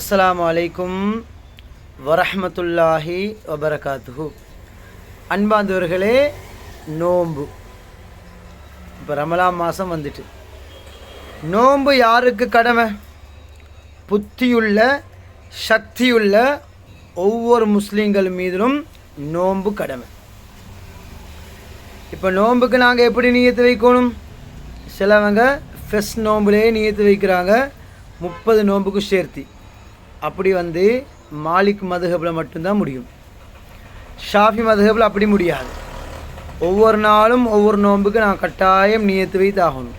அஸ்லாம் அலைக்கும் வரஹ்மத்துல்லாஹி வபரகாத்துஹு. அன்பாந்தவர்களே நோம்பு இப்போ ரமலான் மாதம் வந்துட்டு. நோம்பு யாருக்கு கடமை? புத்தியுள்ள சக்தியுள்ள ஒவ்வொரு முஸ்லீம்கள் மீதிலும் நோன்பு கடமை. இப்போ நோன்புக்கு நாங்கள் எப்படி நியத்து வைக்கணும்? சிலவங்க ஃபெஸ்ட் நோம்புலேயே நியத்து வைக்கிறாங்க. முப்பது நோம்புக்கு சேர்த்தி. அப்படி வந்து மாலிக் மதுகபில் மட்டும்தான் முடியும். ஷாஃபி மதுகபில் அப்படி முடியாது. ஒவ்வொரு நாளும் ஒவ்வொரு நோன்புக்கு நான் கட்டாயம் நியத்து வைத்து ஆகணும்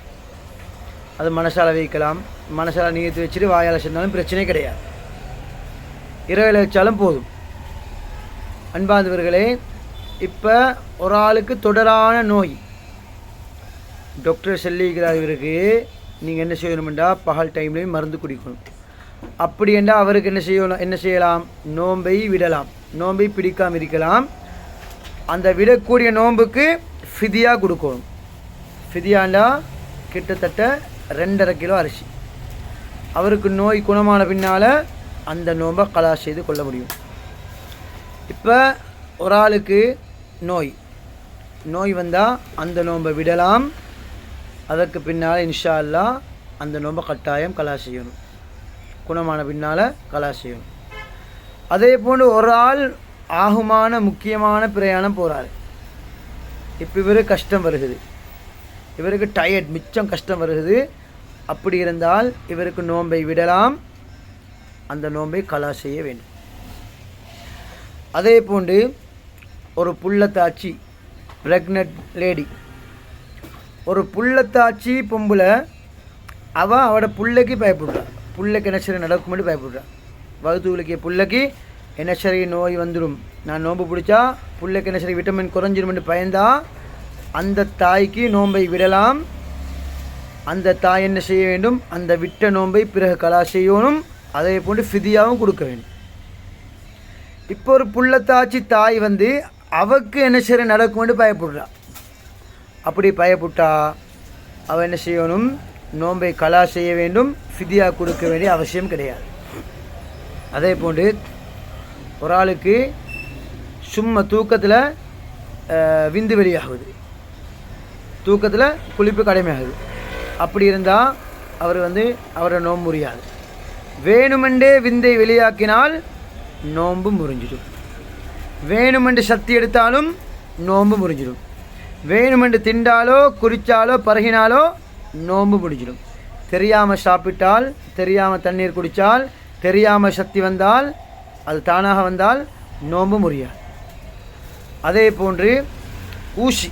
அது மனசால வைக்கலாம். மனசால நியத்து வச்சுட்டு வாயால் செஞ்சாலும் பிரச்சனை கிடையாது. இரவில் வச்சாலும் போதும். அன்பாந்தவர்களே இப்போ ஒரு ஆளுக்கு தொடரான நோய். டாக்டர் சொல்லிக்கிறார் இவருக்கு நீங்கள் என்ன செய்யணுமெண்டா பகல் டைம்லேயும் மருந்து குடிக்கணும். அப்படி என்றால் அவருக்கு என்ன செய்யணும் என்ன செய்யலாம்? நோன்பை விடலாம். நோன்பை பிடிக்காமல் இருக்கலாம். அந்த விடக்கூடிய நோன்புக்கு ஃபிதியாக கொடுக்கணும். ஃபிதியாண்டா கிட்டத்தட்ட ரெண்டரை கிலோ அரிசி. அவருக்கு நோய் குணமான பின்னால் அந்த நோன்பை கலா செய்து கொள்ள முடியும். இப்போ ஒரு ஆளுக்கு நோய். நோய் வந்தால் அந்த நோன்பை விடலாம். அதற்கு பின்னால் இன்ஷா அல்லா அந்த நோன்பை கட்டாயம் கலா செய்யணும். குணமான பின்னால் கலா செய்யணும் அதே போன்று ஒரு ஆள் ஆகுமான முக்கியமான பிரயாணம் போகிறார் இப்போ இவருக்கு கஷ்டம் வருகுது. இவருக்கு டயர்ட் மிச்சம் கஷ்டம் வருகுது. அப்படி இருந்தால் இவருக்கு நோன்பை விடலாம். அந்த நோன்பை கலா செய்ய வேண்டும். அதே போன்று ஒரு புள்ளத்தாச்சி ப்ரெக்னென்ட் லேடி ஒரு புள்ளத்தாச்சி பொம்பளை அவள் அவட புள்ளைக்கு பயப்படுறாள் புள்ளைக்கு என்ன சரி நடக்கும்னு பயப்படுறேன். வகுத்து விளக்கிய புள்ளைக்கு என்ன சரி நோய் வந்துடும் நான் நோன்பு பிடிச்சா புள்ளைக்கு என்ன சரி விட்டமின் குறைஞ்சிரும்னு பயந்தா அந்த தாய்க்கு நோன்பை விடலாம். அந்த தாய் என்ன செய்ய வேண்டும்? அந்த விட்ட நோன்பை பிறகு கலா செய்யணும். அதே போன்று ஃபிதியாகவும் கொடுக்க வேண்டும். இப்போ ஒரு புள்ளத்தாச்சி தாய் வந்து அவக்கு என்ன சரி நடக்கும்னு பயப்படுறா. அப்படி பயப்பட்டா அவள் என்ன செய்யணும்? நோன்பை கலா செய்ய வேண்டும் ஃபிதியா கொடுக்க வேண்டிய அவசியம் கிடையாது. அதே போன்று ஒரு ஆளுக்கு சும்மா தூக்கத்தில் விந்து வெளியாகுது. தூக்கத்தில் குளிப்பு கடமையாகுது. அப்படி இருந்தால் அவர் வந்து அவரை நோன்பு முறியாது. வேணுமென்றே விந்தை வெளியாக்கினால் நோன்பு முறிஞ்சிடும். வேணுமென்று சக்தி எடுத்தாலும் நோன்பு முறிஞ்சிடும். வேணுமென்று திண்டாலோ குறிச்சாலோ பருகினாலோ நோன்பு முடிஞ்சிடும் தெரியாமல் சாப்பிட்டால் தெரியாமல் தண்ணீர் குடித்தால் தெரியாமல் சக்தி வந்தால் அது தானாக வந்தால் நோன்பு முறியாது. அதே போன்று ஊசி.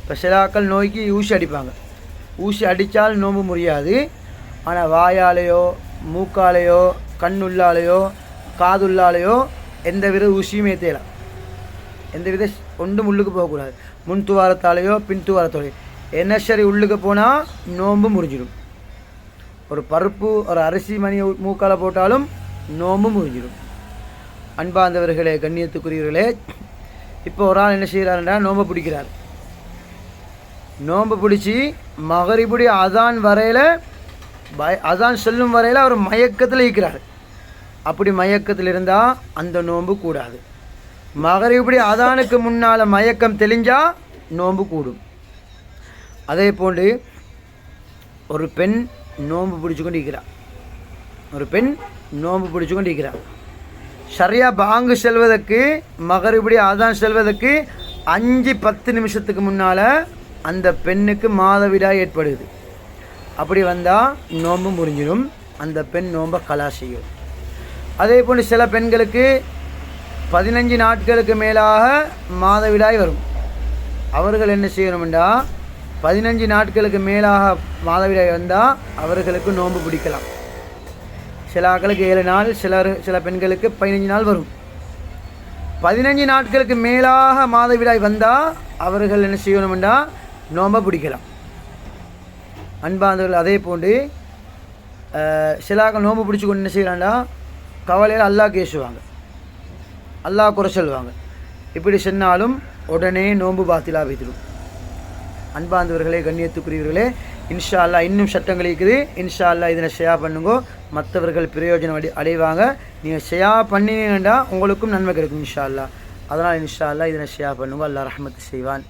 இப்போ சிலாக்கள் நோய்க்கு ஊசி அடிப்பாங்க. ஊசி அடித்தால் நோன்பு முறியாது. ஆனால் வாயாலேயோ மூக்காலேயோ கண்ணுள்ளாலேயோ காதுள்ளாலேயோ எந்த வித ஊசியுமே தேலாம். எந்த வித ஒன்றும் உள்ளுக்கு போகக்கூடாது. முன் துவாரத்தாலேயோ பின் துவாரத்தாலேயோ. என்ன உள்ளுக்கு போனால் நோன்பு முறிஞ்சிடும். ஒரு பருப்பு ஒரு அரிசி மணி மூக்கால் போட்டாலும் நோன்பு முறிஞ்சிடும். அன்பாந்தவர்களே கண்ணியத்துக்குரியவர்களே இப்போ ஒரு ஆள் என்ன செய்கிறாருன்னா நோன்பை பிடிக்கிறார். நோன்பு பிடிச்சி மகரிபுடி அதான் வரையில் பய அதான் சொல்லும் வரையில் அவர் மயக்கத்தில் இருக்கிறார். அப்படி மயக்கத்தில் இருந்தால் அந்த நோன்பு கூடாது. மகரிபுடி அதானுக்கு முன்னால் மயக்கம் தெளிஞ்சால் நோன்பு கூடும். அதே போன்று ஒரு பெண் நோன்பு பிடிச்சு கொண்டு இருக்கிறார் ஒரு பெண் நோன்பு பிடிச்சு கொண்டு இருக்கிறார் சரியாக பாங்கு செல்வதற்கு மகறுபடி அதான் செல்வதற்கு அஞ்சு பத்து நிமிஷத்துக்கு முன்னால் அந்த பெண்ணுக்கு மாதவிடாய் ஏற்படுது. அப்படி வந்தால் நோன்பு முறிஞ்சிடும் அந்த பெண் நோன்பை கலா செய்யும். அதே போன்று சில பெண்களுக்கு பதினஞ்சு நாட்களுக்கு மேலாக மாதவிடாய் வரும். அவர்கள் என்ன செய்யணும்டா பதினஞ்சு நாட்களுக்கு மேலாக மாதவிடாய் வந்தால் அவர்களுக்கு நோன்பு பிடிக்கலாம். சில ஆக்களுக்கு ஏழு நாள் சிலர் சில பெண்களுக்கு பதினஞ்சு நாள் வரும். பதினஞ்சு நாட்களுக்கு மேலாக மாதவிடாய் வந்தால் அவர்கள் என்ன செய்யணும்னா நோன்பை பிடிக்கலாம். அன்பாந்தவர்கள் அதே போன்று சிலாக்கள் நோன்பு பிடிச்சி கொண்டு என்ன செய்கிறாண்டா கவலையில் அல்லாஹ் கேசுவாங்க அல்லாஹ் குறை சொல்லுவாங்க. இப்படி சொன்னாலும் உடனே நோன்பு பாத்திலா வைத்திடும் அன்பாந்தவர்களே கண்ணியத்துக்குரியவர்களே இன்ஷா அல்லா இன்னும் சட்டங்கள் இருக்குது. இன்ஷா அல்லா இதனை ஷேர் பண்ணுங்க. மற்றவர்கள் பிரயோஜனம் அடி அடைவாங்க. நீங்கள் ஷேயா பண்ணினீங்கன்னா உங்களுக்கும் நன்மை கிடைக்கும் இன்ஷா அல்லா அதனால் இன்ஷா அல்லாஹ் இதனை ஷேர் பண்ணுங்க. அல்லா ரஹமத்து செய்வான்.